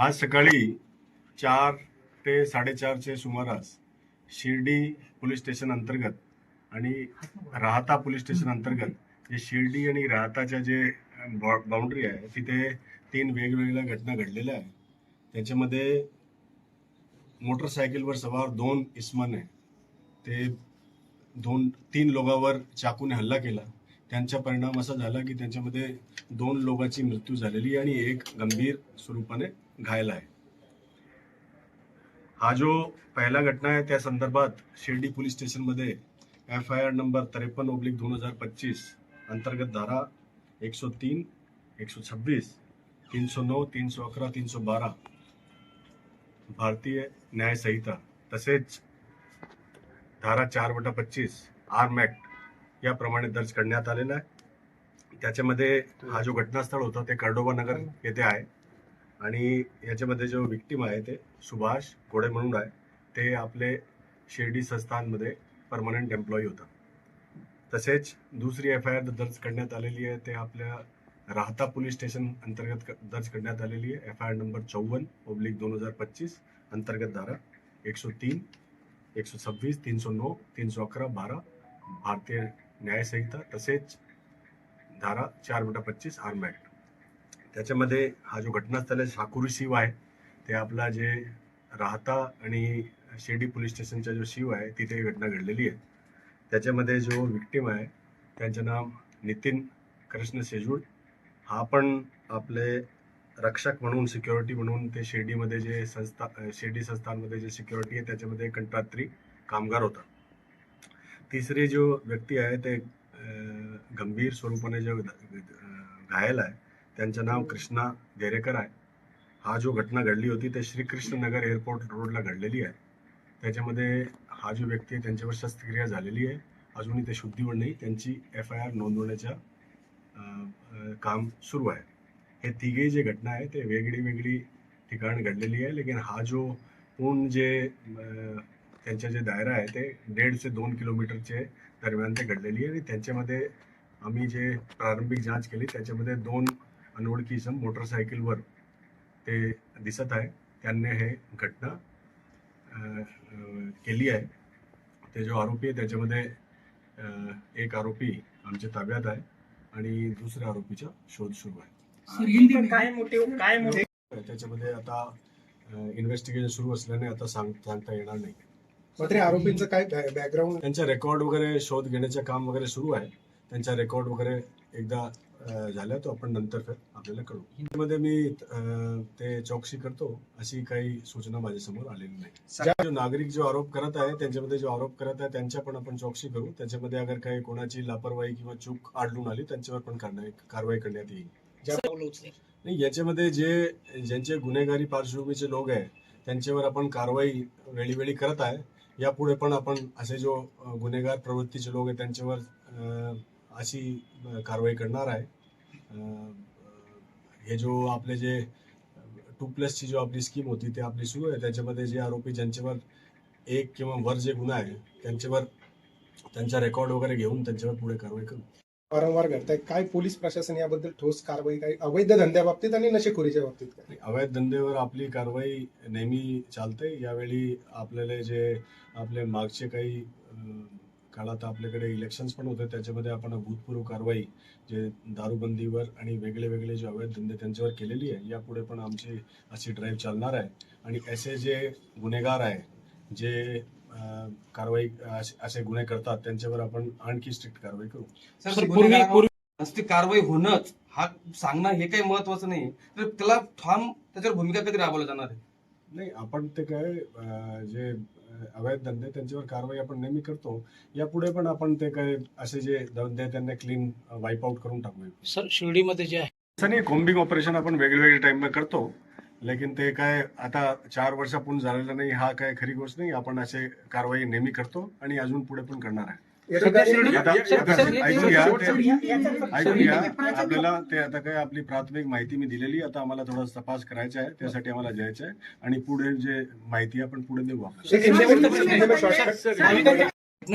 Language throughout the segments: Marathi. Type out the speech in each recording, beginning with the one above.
आज सकाळी चार ते साडेचारचे सुमारास शिर्डी पोलीस स्टेशन अंतर्गत आणि राहता पोलीस स्टेशन अंतर्गत जे शिर्डी आणि राहताच्या जे बाउंड्री आहे तिथे तीन वेगवेगळ्या घटना घडलेल्या आहेत. त्याच्यामध्ये मोटरसायकलवर सवार दोन इस्माने ते दोन तीन लोकांवर चाकूने हल्ला केला. त्यांचा परिणाम असा झाला की त्यांच्यामध्ये दोन लोकांची मृत्यू झालेली आहे आणि एक गंभीर स्वरूपाने घायल आहे. हा जो पहिला घटना आहे त्या संदर्भात शिर्डी पोलीस स्टेशनमध्ये एफ आय आर नंबर त्रेपन्न ओब्लिक दोन हजार पच्चीस अंतर्गत धारा एक सौ तीन एक सौ छब्बीस तीन सौ नऊ तीन सौ अकरा तीन सौ बारा भारतीय न्याय संहिता तसेच धारा चार वटा पच्चीस आर्म ॲक्ट याप्रमाणे दर्ज करण्यात आलेला आहे. त्याच्यामध्ये हा जो घटनास्थळ होता ते कर्डोबा नगर येथे आहे. आणि याच्यामध्ये जो विक्टीम आहे ते सुभाष घोडे म्हणून आहे. ते आपले शिर्डी संस्थानमध्ये परमनंट एम्प्लॉई होता. तसेच दुसरी एफ आय आर दर्ज करण्यात आलेली आहे. ते आपल्या राहता पोलीस स्टेशन अंतर्गत दर्ज करण्यात आलेली आहे. एफ आय आर नंबर चौवन्न ओब्लिक दोन हजार पच्चीस अंतर्गत धारा एक सौ तीन एक सौ छब्बीस तीन सौ नऊ तीन सौ अकरा बारा भारतीय न्यायसंहिता तसेच धारा चार बटा पच्चीस आर्म ॲक्ट त्याच्यामध्ये हा जो घटनास्थळ आहे साकुरी शिव आहे ते आपला जे राहता आणि शिर्डी पोलीस स्टेशनचा जो शिव आहे तिथे ही घटना घडलेली आहे. त्याच्यामध्ये जो विक्टीम आहे त्यांचं नाव नितीन कृष्ण शेजूळ. हा पण आपले रक्षक म्हणून सिक्युरिटी म्हणून ते शिर्डीमध्ये जे संस्था शिर्डी संस्थानमध्ये जे सिक्युरिटी आहे त्याच्यामध्ये कंत्रात्री कामगार होता. तिसरी जो व्यक्ती आहे ते गंभीर स्वरूपाने जो घायल आहे त्यांचं नाव कृष्णा देरेकर आहे. हा जो घटना घडली होती ते श्रीकृष्णनगर एअरपोर्ट रोडला घडलेली आहे. त्याच्यामध्ये हा जो व्यक्ती आहे त्यांच्यावर शस्त्रक्रिया झालेली आहे. अजूनही ते शुद्धीवर नाही त्यांची एफ आय आर नोंदवण्याच्या काम सुरू आहे. हे तिघे जे घटना आहे ते वेगळी वेगळी ठिकाण घडलेली आहे लेकिन हा जो पूर्ण जे अ, त्यांचा जे दायरा आहे ते दीड ते दोन किलोमीटरचे दरम्यान ते घडलेली आहे. आणि त्यांच्यामध्ये आम्ही जे प्रारंभिक जांच केली त्याच्यामध्ये दोन अनोळखी इसम मोटरसायकलवर ते दिसत आहे. त्यांनी हे घटना केली आहे. ते जो आरोपी आहे त्याच्यामध्ये एक आरोपी आमच्या ताब्यात आहे आणि दुसऱ्या आरोपीचा शोध सुरू आहे. काय काय त्याच्यामध्ये आता इन्व्हेस्टिगेशन सुरू असल्याने आता सांग सांगता येणार नाही. मात्र आरोपींचं काय बॅकग्राऊंड त्यांचा रेकॉर्ड वगैरे शोध घेण्याचं काम वगैरे सुरू आहे. त्यांचा रेकॉर्ड वगैरे एकदा अ, झाला तो आपण नंतर आपल्याला कळू त्यामध्ये मी ते चौकशी करतो अशी काही सूचना माझ्यासमोर आलेली नाही. जो नागरिक जो आरोप करत आहे त्यांच्यामध्ये जो आरोप करत आहे त्यांच्या पण आपण चौकशी करू. त्याच्यामध्ये अगर काही कोणाची लापरवाही किंवा चूक आढळून आली त्यांच्यावर पण कारवाई कारवाई करण्यात येईल. नाही याच्यामध्ये जे ज्यांचे गुन्हेगारी पार्श्वभूमीचे लोक आहे त्यांच्यावर आपण कारवाई वेळीवेळी करत आहे. यापुढे पण आपण असे जो गुन्हेगार प्रवृत्तीचे लोक आहेत त्यांच्यावर अशी कारवाई करणार आहे. हे जो आपले जे टू प्लसची जो आपली स्कीम होती ते आपली सुरू आहे. त्याच्यामध्ये जे आरोपी ज्यांच्यावर एक किंवा वर जे गुन्हा आहे त्यांच्यावर त्यांचा रेकॉर्ड वगैरे घेऊन त्यांच्यावर पुढे कारवाई करू. वारंवार घडताय. काय पोलीस प्रशासन याबद्दल ठोस कारवाई काय अवैध धंद्याबाबतीत आणि नशेखोरीच्या बाबतीत काय? अवैध धंद्यावर आपली कारवाई नेहमी चालते यावेळी आपल्याला जे आपले मागचे काही काळात आपल्याकडे इलेक्शन्स पण होते त्याच्यामध्ये आपण भूतपूर्व कारवाई जे दारूबंदीवर आणि वेगळे वेगळे जे अवैध धंदे त्यांच्यावर केलेली आहे यापुढे पण आमची अशी ड्राईव्ह चालणार आहे. आणि असे जे गुन्हेगार आहे जे कारवाई असे- गुन्हे करतात त्यांच्यावर आपण आणखी स्ट्रिक्ट कारवाई करू. सर पूर्वी नुसती कारवाई होणंच हा सांगणं हे काही महत्वाचं नाही. तर त्याला ठाम त्याच्यावर भूमिका कधी राबवली जाणार आहे? नाही आपण ते काय जे अवैध धंदे त्यांच्यावर कारवाई आपण नेहमी करतो. यापुढे पण आपण ते काय असे जे धंदे त्यांना क्लीन वाईप आउट करून टाकू सर शिर्डीमध्ये जे आहे कोम्बिंग ऑपरेशन आपण वेगवेगळ्या टाइम करतो. लेकिन ते काय आता चार वर्षापूर्ण झालेलं नाही हा काय खरी गोष्ट नाही आपण असे कारवाई नेहमी करतो आणि अजून पुढे पण करणार आहे. ऐकून घ्या. आपल्याला ते आता काय आपली प्राथमिक माहिती मी दिलेली आता आम्हाला थोडा तपास करायचा आहे त्यासाठी आम्हाला जायचं आहे. आणि पुढे जे माहिती आहे आपण पुढे देऊ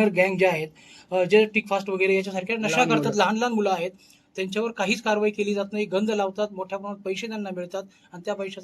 गँग जे आहेत जे टिकफास्ट वगैरे याच्यासारख्या नशा करतात. लहान लहान मुलं आहेत त्यांच्यावर काहीच कारवाई केली जात नाही गंज लावतात मोठ्या प्रमाणात पैसे त्यांना मिळतात आणि त्या पैशाचा